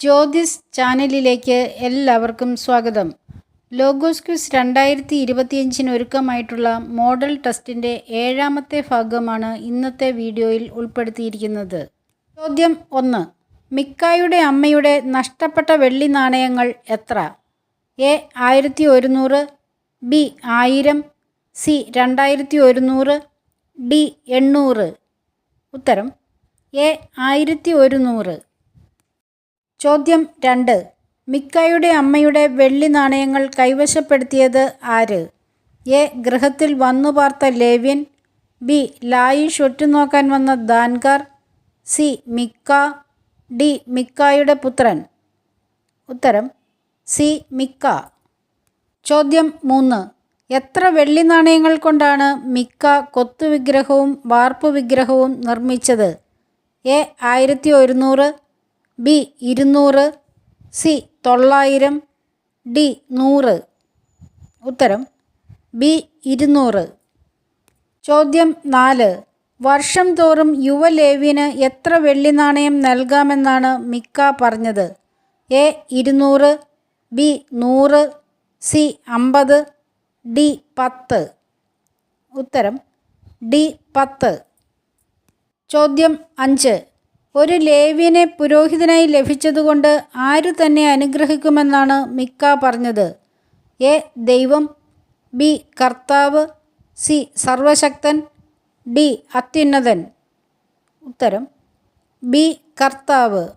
ജ്യോതിസ് ചാനലിലേക്ക് എല്ലാവർക്കും സ്വാഗതം. ലോഗോസ് ക്വിസ് രണ്ടായിരത്തി ഇരുപത്തിയഞ്ചിന് ഒരുക്കമായിട്ടുള്ള മോഡൽ ടെസ്റ്റിന്റെ ഏഴാമത്തെ ഭാഗമാണ് ഇന്നത്തെ വീഡിയോയിൽ ഉൾപ്പെടുത്തിയിരിക്കുന്നത്. ചോദ്യം ഒന്ന് മിക്കായുടെ അമ്മയുടെ നഷ്ടപ്പെട്ട വെള്ളി നാണയങ്ങൾ എത്ര? എ ആയിരത്തി ഒരുന്നൂറ് ബി ആയിരം സി രണ്ടായിരത്തി ഒരുന്നൂറ് ഡി എണ്ണൂറ്. ഉത്തരം എ ആയിരത്തി ഒരുന്നൂറ് ചോദ്യം രണ്ട്. മിക്കായുടെ അമ്മയുടെ വെള്ളി നാണയങ്ങൾ കൈവശപ്പെടുത്തിയത് ആര്? എ. ഗൃഹത്തിൽ വന്നു പാർത്ത ലേവ്യൻ. ബി. ലായിഷ് ഒറ്റുനോക്കാൻ വന്ന ദാൻകാർ സി. മിക്ക. ഡി. മിക്കായുടെ പുത്രൻ. ഉത്തരം സി. മിക്ക. ചോദ്യം മൂന്ന്. എത്ര വെള്ളി നാണയങ്ങൾ കൊണ്ടാണ് മിക്ക കൊത്തുവിഗ്രഹവും വാർപ്പ് വിഗ്രഹവും നിർമ്മിച്ചത്? എ. ആയിരത്തി ഒരുന്നൂറ് ബി ഇരുന്നൂറ് സി തൊള്ളായിരം ഡി നൂറ്. ഉത്തരം ബി ഇരുന്നൂറ്. ചോദ്യം നാല്. വർഷം തോറും യുവലേവ്യന് എത്ര വെള്ളി നാണയം നൽകാമെന്നാണ് മിക്ക പറഞ്ഞത്? എ ഇരുന്നൂറ് ബി നൂറ് സി അമ്പത് ഡി പത്ത്. ഉത്തരം ഡി പത്ത്. ചോദ്യം അഞ്ച്. ഒരു ലേവ്യനെ പുരോഹിതനായി ലഭിച്ചതുകൊണ്ട് ആര് തന്നെ അനുഗ്രഹിക്കുമെന്നാണ് മിക്ക പറഞ്ഞത്. എ. ദൈവം ബി. കർത്താവ് സി. സർവശക്തൻ ഡി. അത്യുന്നതൻ. ഉത്തരം ബി. കർത്താവ്.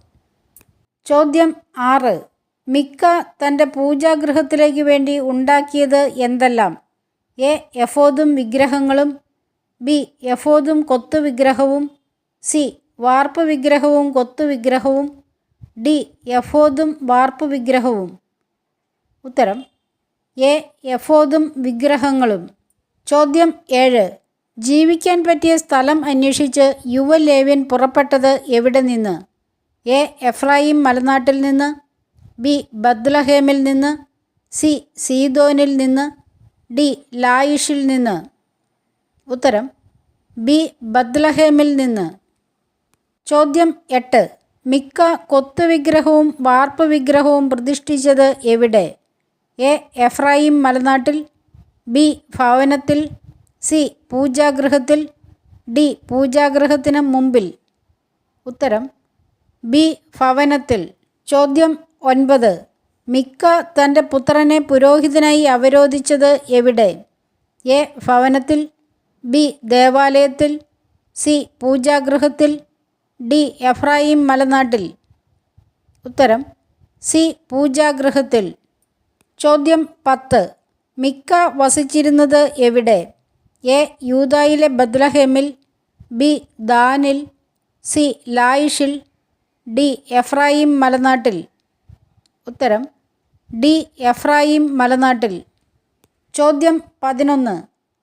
ചോദ്യം ആറ്. മിക്ക തന്റെ പൂജാഗൃഹത്തിലേക്ക് വേണ്ടി ഉണ്ടാക്കിയത് എന്തെല്ലാം? എ. എഫോദും വിഗ്രഹങ്ങളും ബി. എഫോദും കൊത്തു വിഗ്രഹവും സി. വാർപ്പ് വിഗ്രഹവും കൊത്തു വിഗ്രഹവും. ഡി. യഫോദും വാർപ്പ് വിഗ്രഹവും. ഉത്തരം. എ. യഫോദും വിഗ്രഹങ്ങളും. ചോദ്യം ഏഴ്. ജീവിക്കാൻ പറ്റിയ സ്ഥലം അന്വേഷിച്ച് യുവലേവ്യൻ പുറപ്പെട്ടത് എവിടെ നിന്ന്? എ. എഫ്രായിം മലനാട്ടിൽ നിന്ന്. ബി. ബദ്ലഹേമിൽ നിന്ന്. സി. സീതോനിൽ നിന്ന്. ഡി. ലായിഷിൽ നിന്ന്. ഉത്തരം. ബി. ബദ്ലഹേമിൽ നിന്ന്. ചോദ്യം എട്ട്. മിക്ക കൊത്തുവിഗ്രഹവും വാർപ്പ് വിഗ്രഹവും പ്രതിഷ്ഠിച്ചത് എവിടെ? എ. എഫ്രായിം മലനാട്ടിൽ ബി. ഭവനത്തിൽ സി. പൂജാഗൃഹത്തിൽ ഡി. പൂജാഗൃഹത്തിന് മുമ്പിൽ. ഉത്തരം ബി. ഭവനത്തിൽ. ചോദ്യം ഒൻപത്. മിക്ക തന്റെ പുത്രനെ പുരോഹിതനായി അവരോധിച്ചത് എവിടെ? എ. ഭവനത്തിൽ ബി. ദേവാലയത്തിൽ സി. പൂജാഗൃഹത്തിൽ ഡി എഫ്രായിം മലനാട്ടിൽ. ഉത്തരം സി പൂജാഗൃഹത്തിൽ. ചോദ്യം പത്ത് മിക്ക വസിച്ചിരുന്നത് എവിടെ? എ യൂതായിലെ ബദ്ലഹേമിൽ ബി ദാനിൽ സി ലായിഷിൽ ഡി എഫ്രായിം മലനാട്ടിൽ. ഉത്തരം ഡി എഫ്രായിം മലനാട്ടിൽ. ചോദ്യം പതിനൊന്ന്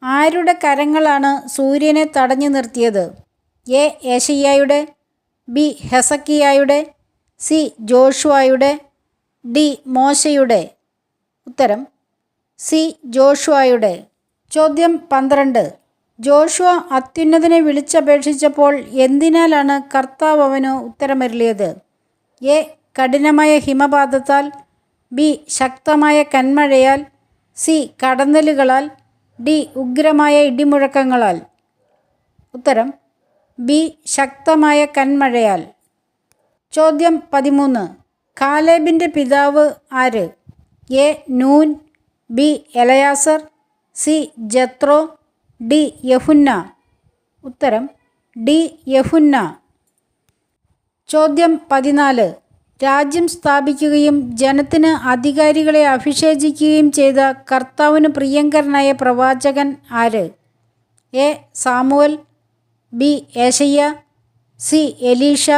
ആരുടെ കരങ്ങളാണ് സൂര്യനെ തടഞ്ഞു നിർത്തിയത്? എ ഏഷയ്യായുടെ ബി ഹെസക്കിയായുടെ സി ജോഷുവായുടെ ഡി മോശയുടെ. ഉത്തരം സി ജോഷുവായുടെ. ചോദ്യം പന്ത്രണ്ട്. ജോഷുവ അത്യുന്നതനെ വിളിച്ചപേക്ഷിച്ചപ്പോൾ എന്തിനാലാണ് കർത്താവ് അവന് ഉത്തരമരുളിയത്? എ. കഠിനമായ ഹിമപാതത്താൽ ബി. ശക്തമായ കന്മഴയാൽ സി. കടന്നലുകളാൽ ഡി. ഉഗ്രമായ ഇടിമുഴക്കങ്ങളാൽ. ഉത്തരം ബി ശക്തമായ കന്മഴയാൽ. ചോദ്യം പതിമൂന്ന്. കാലേബിന്റെ പിതാവ് ആര്? A. Nun B. Eleazar C. Jethro D. യഹുന്ന. ഉത്തരം ഡി. യഹുന്ന. ചോദ്യം പതിനാല്. രാജ്യം സ്ഥാപിക്കുകയും ജനത്തിന് അധികാരികളെ അഭിഷേചിക്കുകയും ചെയ്ത കർത്താവിന് പ്രിയങ്കരനായ പ്രവാചകൻ ആര്? എ. സാമുവൽ ബി ഏഷയ്യ സി എലീഷ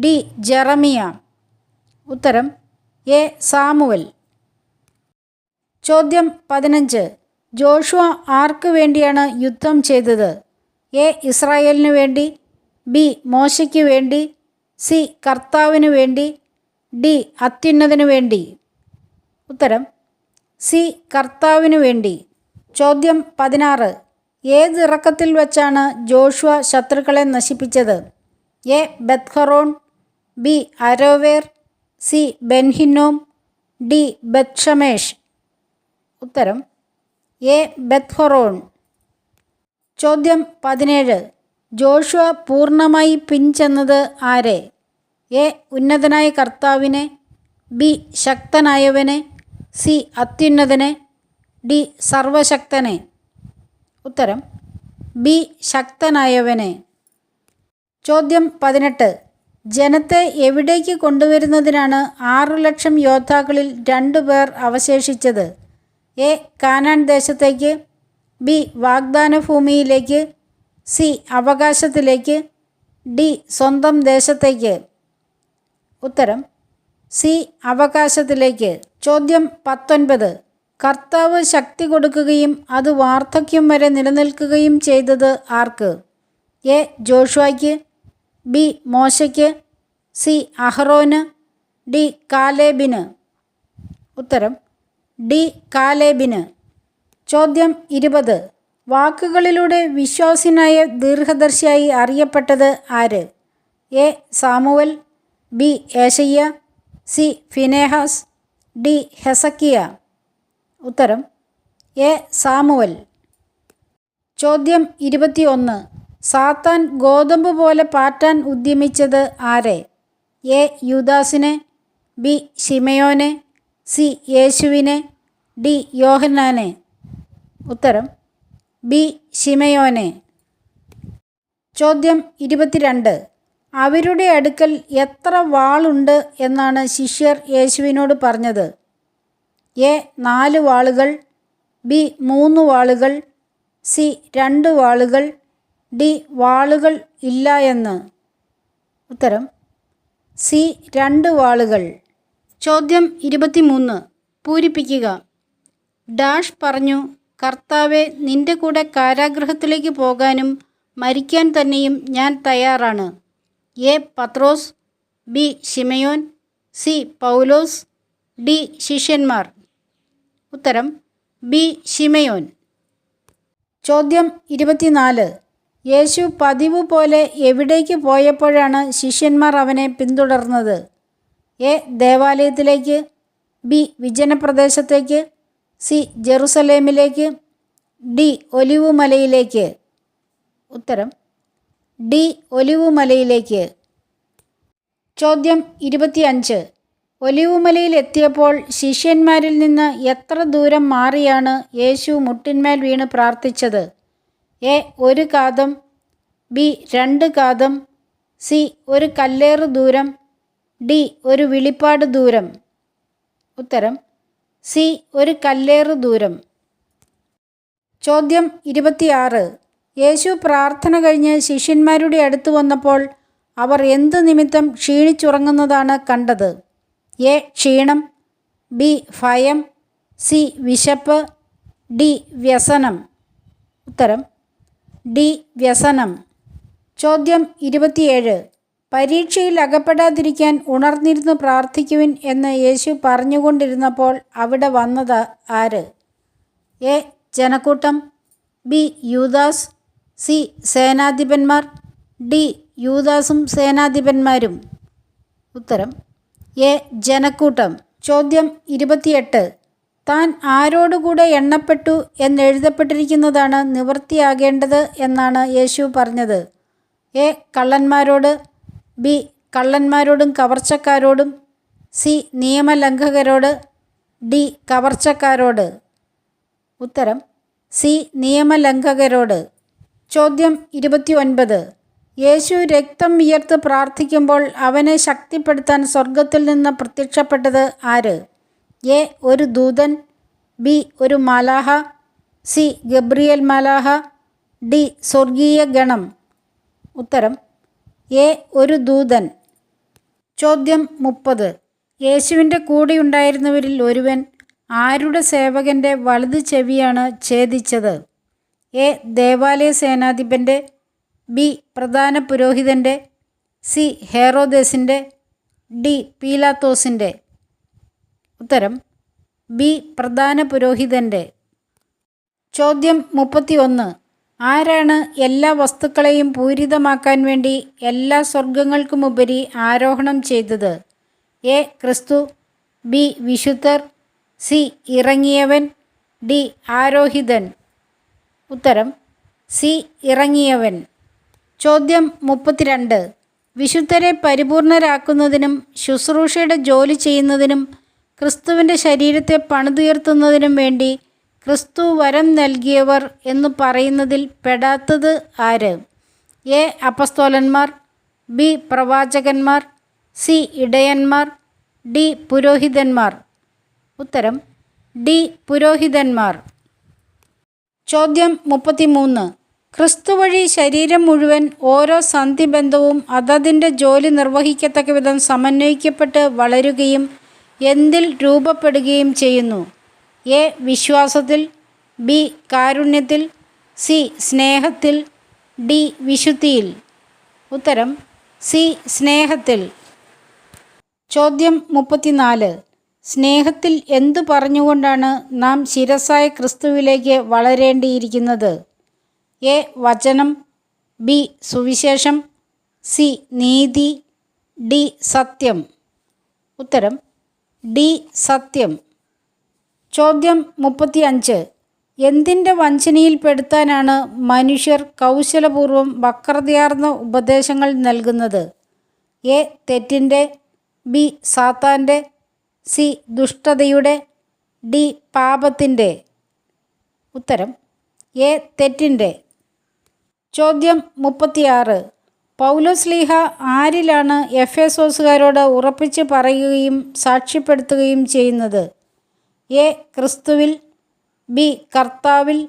ഡി ജെറമിയ. ഉത്തരം എ സാമുവൽ. ചോദ്യം പതിനഞ്ച്. ജോഷുവ ആർക്ക് വേണ്ടിയാണ് യുദ്ധം ചെയ്തത്? എ ഇസ്രായേലിന് വേണ്ടി ബി മോശയ്ക്ക് വേണ്ടി സി കർത്താവിന് വേണ്ടി ഡി അത്യുന്നതിനു വേണ്ടി. ഉത്തരം സി കർത്താവിന് വേണ്ടി. ചോദ്യം പതിനാറ്. ഏത് ഇറക്കത്തിൽ വച്ചാണ് ജോഷുവ ശത്രുക്കളെ നശിപ്പിച്ചത്? A. Beth Horon B. Aroer C. Ben Hinnom D. Beth Shemesh. ഉത്തരം എ. Beth Horon. ചോദ്യം പതിനേഴ്. ജോഷുവ പൂർണമായി പിൻചെന്നത് ആരെ? എ. ഉന്നതനായ കർത്താവിനെ ബി. ശക്തനായവനെ സി. അത്യുന്നതനെ ഡി. സർവശക്തനെ. ഉത്തരം ബി. ശക്തനായവനെ. ചോദ്യം പതിനെട്ട്. ജനത്തെ എവിടേക്ക് കൊണ്ടുവരുന്നതിനാണ് ആറു ലക്ഷം യോദ്ധാക്കളിൽ രണ്ടു പേർ അവശേഷിച്ചത്? എ. കാനാൻ ദേശത്തേക്ക് ബി. വാഗ്ദാന ഭൂമിയിലേക്ക് സി. അവകാശത്തിലേക്ക് ഡി. സ്വന്തം ദേശത്തേക്ക്. ഉത്തരം സി. അവകാശത്തിലേക്ക്. ചോദ്യം പത്തൊൻപത്. കർത്താവ് ശക്തി കൊടുക്കുകയും അത് വാർദ്ധക്യം വരെ നിലനിൽക്കുകയും ചെയ്തത് ആർക്ക്? എ. ജോഷുവയ്ക്ക് ബി. മോശയ്ക്ക് സി. അഹ്റോന് ഡി. കാലേബിന്. ഉത്തരം ഡി. കാലേബിന്. ചോദ്യം ഇരുപത്. വാക്കുകളിലൂടെ വിശ്വാസിനായ ദീർഘദർശിയായി അറിയപ്പെട്ടത് ആര്? A. Samuel B. ഏഷയ്യ C. Phinehas D. Hezekiah. ഉത്തരം എ. സാമുവൽ. ചോദ്യം ഇരുപത്തിയൊന്ന്. സാത്താൻ ഗോതമ്പ് പോലെ പാറ്റാൻ ഉദ്യമിച്ചത് ആരെ? എ. യുദാസിനെ ബി. ഷിമയോനെ സി. യേശുവിനെ ഡി. യോഹന്നാനെ. ഉത്തരം ബി. ഷിമയോനെ ചോദ്യം ഇരുപത്തിരണ്ട്. അവരുടെ അടുക്കൽ എത്ര വാളുണ്ട് എന്നാണ് ശിഷ്യർ യേശുവിനോട് പറഞ്ഞത്. എ നാല് വാളുകൾ ബി മൂന്ന് വാളുകൾ സി രണ്ട് വാളുകൾ ഡി വാളുകൾ ഇല്ല എന്ന്. ഉത്തരം സി രണ്ട് വാളുകൾ. ചോദ്യം ഇരുപത്തിമൂന്ന്. പൂരിപ്പിക്കുക. ഡാഷ് പറഞ്ഞു കർത്താവെ നിന്റെ കൂടെ കാരാഗ്രഹത്തിലേക്ക് പോകാനും മരിക്കാൻ തന്നെയും ഞാൻ തയ്യാറാണ്. എ പത്രോസ് ബി ഷിമയോൻ സി പൗലോസ് ഡി ശിഷ്യന്മാർ. ഉത്തരം ബി ഷിമയോൻ ചോദ്യം ഇരുപത്തിനാല്. യേശു പതിവ് പോലെ എവിടേക്ക് പോയപ്പോഴാണ് ശിഷ്യന്മാർ അവനെ പിന്തുടർന്നത്? എ ദേവാലയത്തിലേക്ക് ബി വിജനപ്രദേശത്തേക്ക് സി ജെറുസലേമിലേക്ക് ഡി ഒലിവുമലയിലേക്ക്. ഉത്തരം ഡി ഒലിവുമലയിലേക്ക്. ചോദ്യം ഇരുപത്തിയഞ്ച്. ഒലിവുമലയിൽ എത്തിയപ്പോൾ ശിഷ്യന്മാരിൽ നിന്ന് എത്ര ദൂരം മാറിയാണ് യേശു മുട്ടിന്മേൽ വീണ് പ്രാർത്ഥിച്ചത്? എ ഒരു കാതം ബി രണ്ട് കാതം സി ഒരു കല്ലേറ് ദൂരം ഡി ഒരു വിളിപ്പാട് ദൂരം. ഉത്തരം സി ഒരു കല്ലേറ് ദൂരം. ചോദ്യം ഇരുപത്തിയാറ്. യേശു പ്രാർത്ഥന കഴിഞ്ഞ് ശിഷ്യന്മാരുടെ അടുത്ത് വന്നപ്പോൾ അവർ എന്ത് നിമിത്തം ക്ഷീണിച്ചുറങ്ങുന്നതാണ് കണ്ടത്? എ ക്ഷീണം ബി ഭയം സി വിശപ്പ് ഡി വ്യസനം. ഉത്തരം ഡി വ്യസനം. ചോദ്യം ഇരുപത്തിയേഴ്. പരീക്ഷയിൽ അകപ്പെടാതിരിക്കാൻ ഉണർന്നിരുന്ന് പ്രാർത്ഥിക്കുവിൻ എന്ന് യേശു പറഞ്ഞുകൊണ്ടിരുന്നപ്പോൾ അവിടെ വന്നത് ആര്? എ ജനക്കൂട്ടം ബി യൂദാസ് സി സേനാധിപന്മാർ ഡി യൂദാസും സേനാധിപന്മാരും. ഉത്തരം എ ജനക്കൂട്ടം. ചോദ്യം ഇരുപത്തിയെട്ട്. താൻ ആരോടുകൂടെ എണ്ണപ്പെട്ടു എന്നെഴുതപ്പെട്ടിരിക്കുന്നതാണ് നിവൃത്തിയാകേണ്ടത് എന്നാണ് യേശു പറഞ്ഞത്. എ കള്ളന്മാരോട് ബി കള്ളന്മാരോടും കവർച്ചക്കാരോടും സി നിയമലംഘകരോട് ഡി കവർച്ചക്കാരോട്. ഉത്തരം സി നിയമലംഘകരോട്. ചോദ്യം ഇരുപത്തി ഒൻപത് യേശു രക്തം വിയർത്ത് പ്രാർത്ഥിക്കുമ്പോൾ അവനെ ശക്തിപ്പെടുത്താൻ സ്വർഗത്തിൽ നിന്ന് പ്രത്യക്ഷപ്പെട്ടത് ആര്? എ ഒരു ദൂതൻ ബി ഒരു മാലാഹ സി ഗബ്രിയൽ മാലാഹ ഡി സ്വർഗീയ ഗണം. ഉത്തരം എ ഒരു ദൂതൻ. ചോദ്യം മുപ്പത്. യേശുവിന്റെ കൂടെയുണ്ടായിരുന്നവരിൽ ഒരുവൻ ആരുടെ സേവകന്റെ വലത് ചെവിയാണ് ഛേദിച്ചത്? എ ദേവാലയ സേനാധിപന്റെ ബി പ്രധാന പുരോഹിതന്റെ സി ഹേറോദേസിന്റെ ഡി പീലാത്തോസിന്റെ ഉത്തരം ബി പ്രധാന പുരോഹിതന്റെ ചോദ്യം മുപ്പത്തി ഒന്ന് ആരാണ് എല്ലാ വസ്തുക്കളെയും പൂരിതമാക്കാൻ വേണ്ടി എല്ലാ സ്വർഗങ്ങൾക്കുമുപരി ആരോഹണം ചെയ്തത്? എ ക്രിസ്തു ബി വിശുദ്ധർ സി ഇറങ്ങിയവൻ ഡി ആരോഹിതൻ. ഉത്തരം സി ഇറങ്ങിയവൻ. ചോദ്യം മുപ്പത്തിരണ്ട്. വിശുദ്ധരെ പരിപൂർണരാക്കുന്നതിനും ശുശ്രൂഷയുടെ ജോലി ചെയ്യുന്നതിനും ക്രിസ്തുവിന്റെ ശരീരത്തെ പണിതുയർത്തുന്നതിനും വേണ്ടി ക്രിസ്തു വരം നൽകിയവർ എന്ന് പറയുന്നതിൽ പെടാത്തത് ആര്? എ. അപസ്തോലന്മാർ ബി. പ്രവാചകന്മാർ സി. ഇടയന്മാർ ഡി. പുരോഹിതന്മാർ. ഉത്തരം ഡി. പുരോഹിതന്മാർ. ചോദ്യം മുപ്പത്തിമൂന്ന്. ക്രിസ്തു വഴി ശരീരം മുഴുവൻ ഓരോ സന്ധിബന്ധവും അതതിന്റെ ജോലി നിർവഹിക്കത്തക്ക വിധം സമന്വയിക്കപ്പെട്ട് വളരുകയും എന്തിൽ രൂപപ്പെടുകയും ചെയ്യുന്നു? എ. വിശ്വാസത്തിൽ ബി. കാരുണ്യത്തിൽ സി. സ്നേഹത്തിൽ ഡി. വിശുദ്ധിയിൽ. ഉത്തരം സി. സ്നേഹത്തിൽ. ചോദ്യം മുപ്പത്തിനാല്. സ്നേഹത്തിൽ എന്തു പറഞ്ഞുകൊണ്ടാണ് നാം ശിരസായ ക്രിസ്തുവിലേക്ക് വളരേണ്ടിയിരിക്കുന്നത്? എ വചനം ബി സുവിശേഷം സി നീതി ഡി സത്യം. ഉത്തരം ഡി സത്യം. ചോദ്യം മുപ്പത്തി അഞ്ച് എന്തിന്റെ വഞ്ചനയിൽപ്പെടുത്താനാണ് മനുഷ്യർ കൗശലപൂർവം വക്രതയാർന്ന ഉപദേശങ്ങൾ നൽകുന്നത്? എ തെറ്റിന്റെ ബി സാത്താന്റെ സി ദുഷ്ടതയുടെ ഡി പാപത്തിന്റെ ഉത്തരം എ തെറ്റിന്റെ ചോദ്യം മുപ്പത്തിയാറ്. പൗലോസ്ലീഹ ആരിലാണ് എഫ് എസോസുകാരോട് ഉറപ്പിച്ച് പറയുകയും സാക്ഷ്യപ്പെടുത്തുകയും ചെയ്യുന്നത്? എ. ക്രിസ്തുവിൽ ബി. കർത്താവിൽ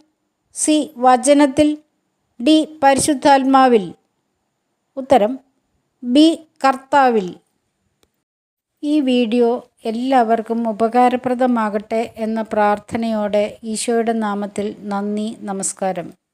സി. വചനത്തിൽ ഡി. പരിശുദ്ധാത്മാവിൽ. ഉത്തരം ബി. കർത്താവിൽ. ഈ വീഡിയോ എല്ലാവർക്കും ഉപകാരപ്രദമാകട്ടെ എന്ന പ്രാർത്ഥനയോടെ ഈശോയുടെ നാമത്തിൽ നന്ദി നമസ്കാരം.